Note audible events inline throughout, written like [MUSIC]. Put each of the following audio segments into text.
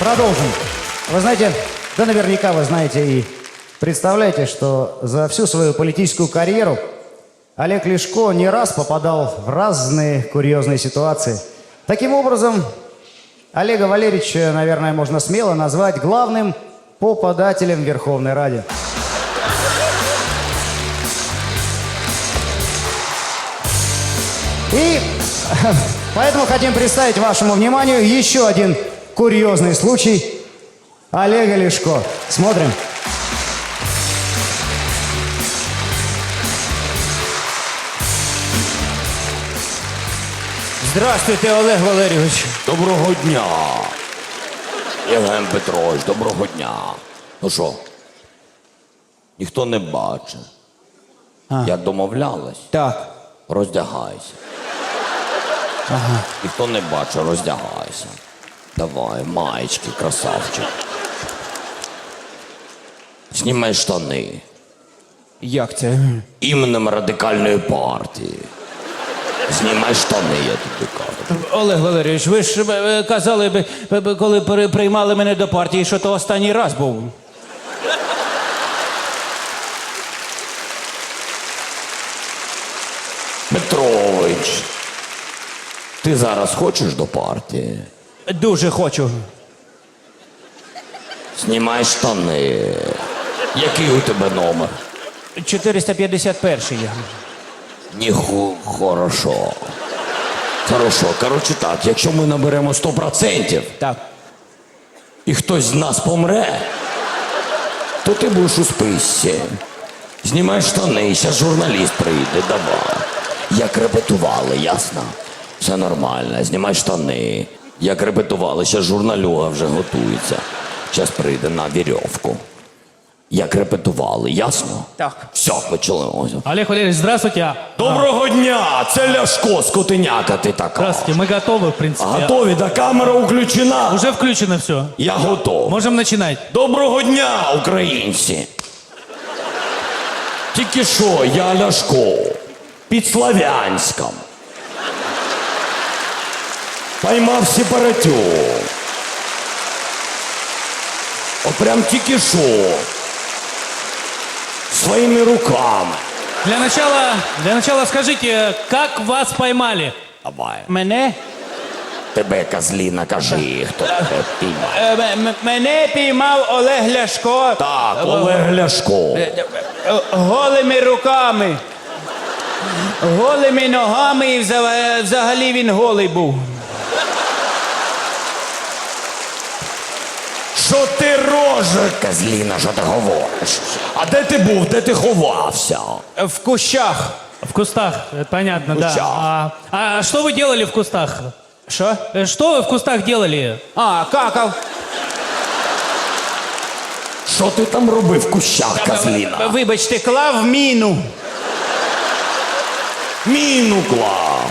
Продолжим. Вы знаете, да наверняка вы знаете и представляете, что за всю свою политическую карьеру Олег Лешко не раз попадал в разные курьезные ситуации. Таким образом, Олега Валерьевича, наверное, можно смело назвать главным попадателем Верховной Раде. И [LAUGHS] поэтому хотим представить вашему вниманию еще один курьезный случай Олега Лешко. Смотрим. Здравствуйте, Олег Валерійович. Доброго дня. Євген Петрович, доброго дня. Ну що? Ніхто не бачить. Як домовлялись, Так. роздягайся. Ага. Ніхто не бачить, роздягайся. Давай, маєчки, красавчик. Знімай штани. Як це? Іменем радикальної партії. Знімай штани, я тобі кажу. Олег Валерійович, ви ж е, казали, б, б- б- коли при- приймали мене до партії, що то останній раз був. Петрович, ти зараз хочеш до партії? Дуже хочу. Знімай штани. Який у тебе номер? 451 я. Ніху, хорошо. Хорошо. Коротше так, якщо ми наберемо 100% Так. і хтось з нас помре, то ти будеш у списці. Знімай штани, зараз журналіст прийде, давай. Як репетували, ясно? Все нормально. Знімай штани. Як репетували, зараз журналюга вже готується. Зараз прийде на вірьовку. Як репетували, ясно? Так. Все, почали. Ось. Олег Валерьевич, здравствуйте. Доброго дня! Це Ляшко, скотиняка ти така. Здравствуйте, мы готовы, в принципе. Готові, да камера включена. Уже включено все. Я готов. Можем начинать. Доброго дня, українці! Тільки що я Ляшко під Славянськом. Поймав сепаратю. От прям тільки що. Своїми руками. Для начала, для начала скажите, как вас поймали? Давай. Мене? Тебе, козліна, кажи, хто тебе піймав. Е, м- м- Мене піймав Олег Ляшко. Так, Олег Ляшко. Е, е, Голими руками. Голими ногами і вза- взагалі він голий був. Що ти роже, козліна, що ти говориш? А де ти був, де ти ховався? В кущах. В кустах, это понятно, да. кустах. А, а что вы делали в кустах? Що? Э, Что вы в кустах делали? А, какав. Що ти там робив в кущах, козліна? Вибачте, клав міну. Міну клав.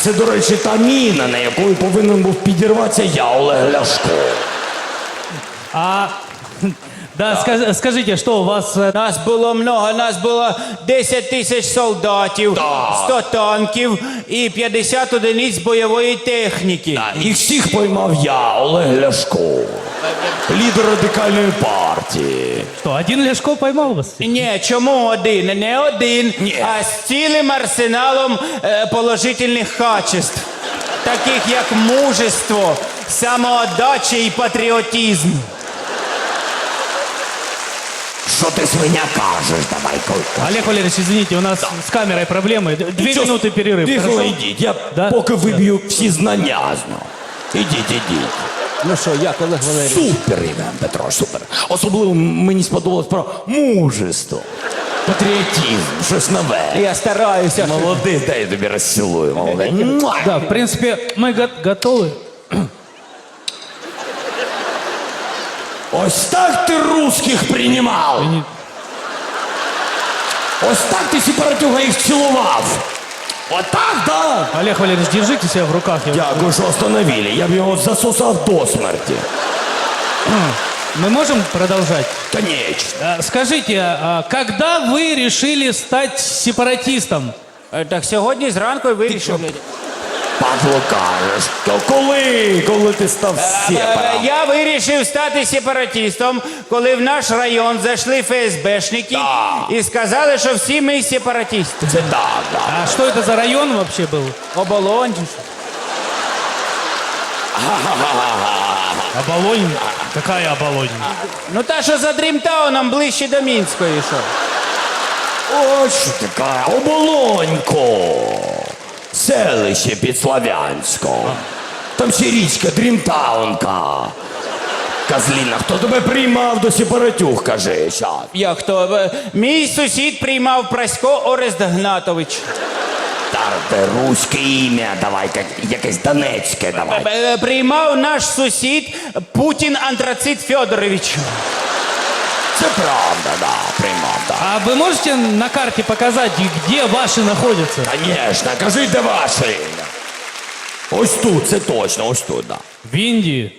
Це, до речі, та міна, на якою повинен був підірватися я, Олег Ляшко. А, да, скаж- скажите, что у вас... э, Нас було много, нас було 10 тисяч солдатів, Так. 100 танків і 50 одиниць бойової техніки. Їх всіх поймав я, Олег Ляшко. Лідер радикальної партії. Что, один Лешко поймал вас? Ні, чому один? Не один, Ні. а з цілим арсеналом е, положительних качеств, таких як мужество, самоотдача і патріотизм. Що ти свиня кажеш? Давай, колька. Олег Валерьевич, извините, у нас с камерой проблемы. Д- Две Нічого, минуты перерыв. Тихо, хорошо? йдіть, я Да? поки виб'ю всі знання з нього. Ідіть, ідіть. Ну що, як Олег Валерійович? Супер, Іван Петрович, супер. Особливо мені сподобалось про мужество, патріотизм, щось нове. Я стараюся. Молодець, дай я тобі розцілую, молодець. Муа! Да, в принципе, мы го- готовы. Ось так ти русських приймав. Не- Ось так ти сепаратюга їх цілував. Отак, да? Олег Валерьевич, держите себя в руках. я- Дякую, що остановили. Я б його засосав до смерті. Мы можем продолжать? Конечно. А, Скажите, а когда вы решили стать сепаратистом? Е, Так сьогодні зранку і вирішив. Падло кажеш? То коли? Коли ти став Е, сепаром? Я вирішив стати сепаратистом, коли в наш район зайшли ФСБшники Да. і сказали, що всі ми сепаратисти. Це так, так. А что это за район вообще был? Оболонь. [LAUGHS] Оболонь? Какая Оболонь? Ну та, що за Дрімтауном ближче до Мінської йшов. Ось що така оболонько. Селище під Слов'янськом. Там ще річка Дрімтаунка. Козліна, хто тебе приймав до сепаратюх, кажи, щас. Як то? Е, Мій сусід приймав Прасько Орест Гнатович. Тарте руське ім'я, давай, як- якесь донецьке, давай. Е, Приймав наш сусід Путін Антрацит Федорович. Це правда, да, приймав. А вы можете на карте показать, где ваши находятся? Конечно, кажи, де ваші. Ось тут, це точно, ось тут, да. В Индии,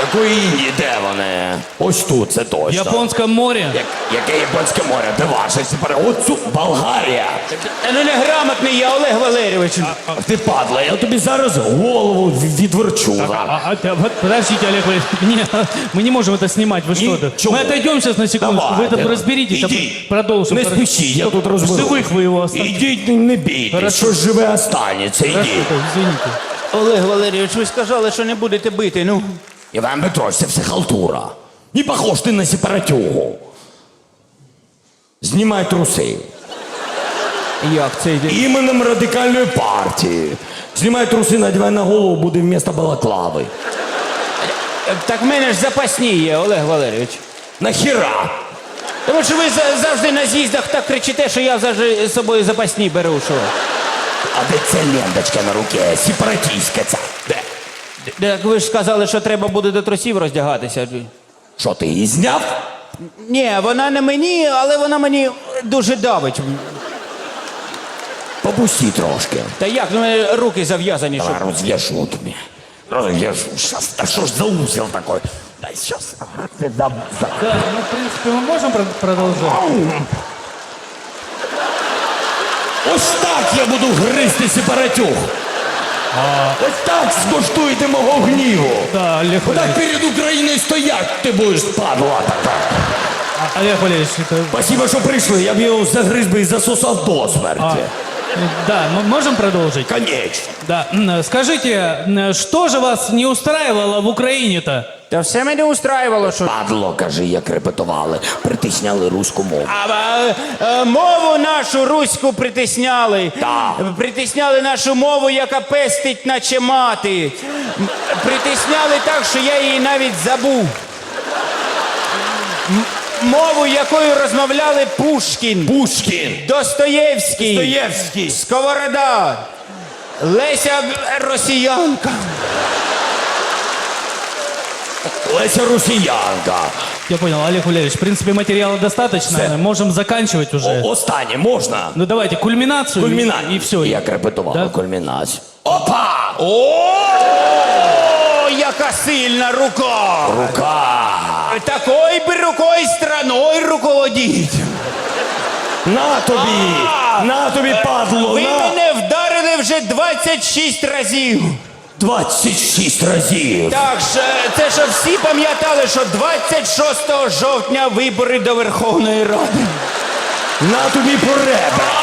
Якої Індії, де вони? Ось тут, це в точно. Японском море. Як, яке японське море? Де ваше? Сепара- От цю Болгарія. Та Ну неграмотний я Олег Валерійович. Ти падла, я тобі зараз голову в- відверчу. зараз. А, а, а, вот, подождите, Олег Валерьевич, [LAUGHS] не, мы не можем это снимать, вы что-то. Ничего. Мы отойдем сейчас на секундочку, вы Давайте. там разберитесь, а Ідіть. продолжим. Не спішіть, я тут розберу. Живых вы его оставьте. Ідіть, не- не бійтесь, Хорошо. що живе останеться, Хорошо, ідіть. извините. Олег Валерійович, ви сказали, що не будете бити. Ну, Іван Петрович, це все халтура. Не похож ти на сепаратюгу. Знімай труси. як це йде? Іменем радикальної партії. Знімай труси, надівай на голову, буде вмісто балаклави. Так в мене ж запасні є, Олег Валерійович. Нахіра? Тому що ви за- завжди на з'їздах так кричите, що я завжди з собою запасні беру. Що? А де ця ленточка на руці? Сепаратистська ця. Де? Так ви ж сказали, що треба буде до трусів роздягатися. Що ти її зняв? Ні, вона не мені, але вона мені дуже давить. Попусти трошки. Та як? Ну, мене руки зав'язані, Давай розв'яжу тобі. Розв'яжу. Щас, та що ж за узел такой? Дай щас. Ти дам за. Да, ну, в принципе, мы можем про- продолжать. Ось так я буду гризти сепаратюх. Ось так скуштуйте мого гніву. Да, Олег Отак Валерьевич. перед Україною стоять ти будеш падла така. А, Олег Валерьевич, это... Спасибо, що прийшли. Я б його загриз би і засосав до а, смерті. Да, мы можем продолжить? Конечно. Да. М, Скажите, м, что же вас не устраивало в Украине-то? Та все мене устраювало, що. Падло, кажи, як репетували. Притисняли руську мову. А, а, е, мову нашу руську притисняли. Так. Притисняли нашу мову, яка пестить, наче мати. М, Притисняли так, що я її навіть забув. Мову, якою розмовляли Пушкін, Пушкін. Достоєвський, Достоєвський. Сковорода, Леся Росіянка. Леся Росіянка. Я понял, Олег Валерьевич, в принципе, материала достаточно. Все. Можем заканчивать уже. О- Останнє можна? Ну давайте кульминацию. Кульмінація. И все. Як репетували Да? кульмінацію. Опа! О! О, яка сильна рука! Рука! Такой би рукою страною руководіть. На тобі! На тобі, падло! Ви на! мене вдарили вже 26 разів. 26 разів! Так, що це щоб всі пам'ятали, що 26 жовтня вибори до Верховної Ради. На тобі по ребра! А, і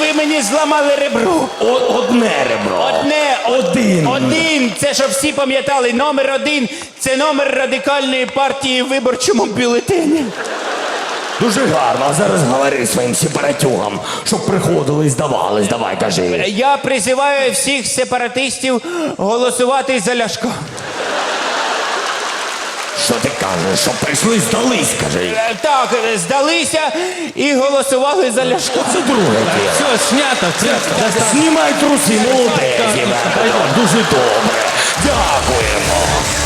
ви мені зламали ребро. О- одне ребро! Одне, Один! Один. Це щоб всі пам'ятали. Номер один це номер радикальної партії в виборчому бюлетені. Дуже гарно, а зараз говори своїм сепаратюгам, щоб приходили і здавались. Давай, кажи. Я призиваю всіх сепаратистів голосувати за Ляшко. Що ти кажеш? Що прийшли, здались, каже. Е, Так, е, здалися і голосували за Ляшка. Це друге діло. Все, снято. Все. Знімай труси, молодець, Петрович, Дуже добре. Дякуємо.